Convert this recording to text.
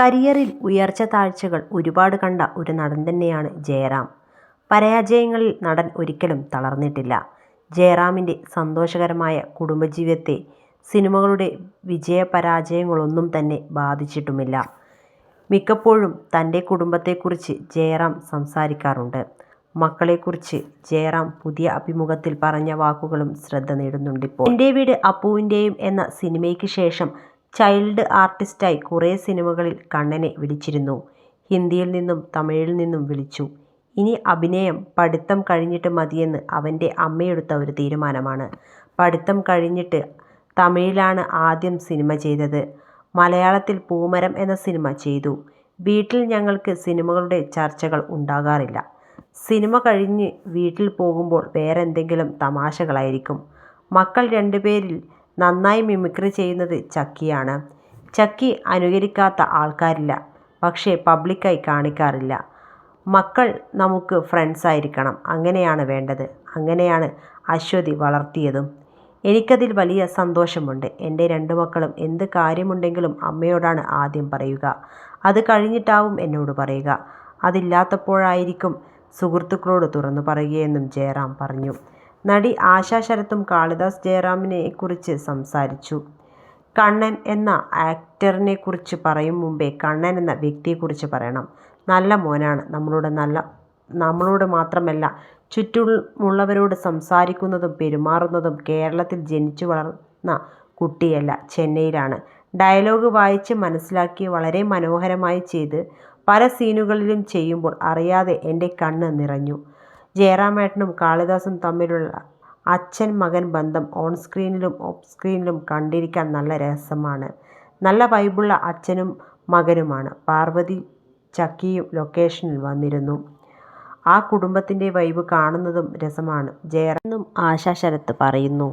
കരിയറിൽ ഉയർച്ച താഴ്ചകൾ ഒരുപാട് കണ്ട ഒരു നടൻ തന്നെയാണ് ജയറാം. പരാജയങ്ങളിൽ നടൻ ഒരിക്കലും തളർന്നിട്ടില്ല. ജയറാമിന്റെ സന്തോഷകരമായ കുടുംബജീവിതത്തെ സിനിമകളുടെ വിജയപരാജയങ്ങളൊന്നും തന്നെ ബാധിച്ചിട്ടുമില്ല. മിക്കപ്പോഴും തന്റെ കുടുംബത്തെക്കുറിച്ച് ജയറാം സംസാരിക്കാറുണ്ട്. മക്കളെക്കുറിച്ച് ജയറാം പുതിയ അഭിമുഖത്തിൽ പറഞ്ഞ വാക്കുകളും ശ്രദ്ധ നേടുന്നുണ്ടിപ്പോൾ. എന്റെ വീട് അപ്പുവിന്റെയും എന്ന സിനിമയ്ക്ക് ശേഷം ചൈൽഡ് ആർട്ടിസ്റ്റായി കുറേ സിനിമകളിൽ കണ്ണനെ വിളിച്ചിരുന്നു. ഹിന്ദിയിൽ നിന്നും തമിഴിൽ നിന്നും വിളിച്ചു. ഇനി അഭിനയം പഠിത്തം കഴിഞ്ഞിട്ട് മതിയെന്ന് അവന്റെ അമ്മയെടുത്ത ഒരു തീരുമാനമാണ്. പഠിത്തം കഴിഞ്ഞിട്ട് തമിഴിലാണ് ആദ്യം സിനിമ ചെയ്തത്. മലയാളത്തിൽ പൂമരം എന്ന സിനിമ ചെയ്തു. വീട്ടിൽ ഞങ്ങൾക്ക് സിനിമകളുടെ ചർച്ചകൾ ഉണ്ടാകാറില്ല. സിനിമ കഴിഞ്ഞ് വീട്ടിൽ പോകുമ്പോൾ വേറെന്തെങ്കിലും തമാശകളായിരിക്കും. മക്കൾ രണ്ടുപേരിൽ നന്നായി മിമിക്രി ചെയ്യുന്നത് ചക്കിയാണ്. ചക്കി അനുകരിക്കാത്ത ആൾക്കാരില്ല. പക്ഷേ പബ്ലിക്കായി കാണിക്കാറില്ല. മക്കൾ നമുക്ക് ഫ്രണ്ട്സ് ആയിരിക്കണം അങ്ങനെയാണ് വേണ്ടത്. അങ്ങനെയാണ് അശ്വതി വളർത്തിയതും. എനിക്കതിൽ വലിയ സന്തോഷമുണ്ട്. എന്റെ രണ്ട് മക്കളും എന്ത് കാര്യമുണ്ടെങ്കിലും അമ്മയോടാണ് ആദ്യം പറയുക. അത് കഴിഞ്ഞിട്ടാവും എന്നോട് പറയുക. അതില്ലാത്തപ്പോഴായിരിക്കും സുഹൃത്തുക്കളോട് തുറന്നു പറയുകയെന്നും ജയറാം പറഞ്ഞു. നടി ആശാ ശരത്തും കാളിദാസ് ജയറാമിനെ കുറിച്ച് സംസാരിച്ചു. കണ്ണൻ എന്ന ആക്ടറിനെ കുറിച്ച് പറയും മുമ്പേ കണ്ണൻ എന്ന വ്യക്തിയെക്കുറിച്ച് പറയണം. നല്ല മോനാണ്. നമ്മളോട് നല്ല നമ്മളോട് മാത്രമല്ല ചുറ്റുമുള്ളവരോട് സംസാരിക്കുന്നതും പെരുമാറുന്നതും കേരളത്തിൽ ജനിച്ചു വളർന്ന കുട്ടിയല്ല, ചെന്നൈയിലാണ്. ഡയലോഗ് വായിച്ച് മനസ്സിലാക്കി വളരെ മനോഹരമായി ചെയ്ത് പല സീനുകളിലും ചെയ്യുമ്പോൾ അറിയാതെ എന്റെ കണ്ണ് നിറഞ്ഞു. ജയറാമേട്ടനും കാളിദാസും തമ്മിലുള്ള അച്ഛൻ മകൻ ബന്ധം ഓൺ സ്ക്രീനിലും ഓഫ് സ്ക്രീനിലും കണ്ടിരിക്കാൻ നല്ല രസമാണ്. നല്ല വൈബുള്ള അച്ഛനും മകനുമാണ്. പാർവതി ചക്കിയും ലൊക്കേഷനിൽ വന്നിരുന്നു. ആ കുടുംബത്തിന്റെ വൈബ് കാണുന്നതും രസമാണ് ജയറാം ആശാശരത്ത് ആശാ പറയുന്നു.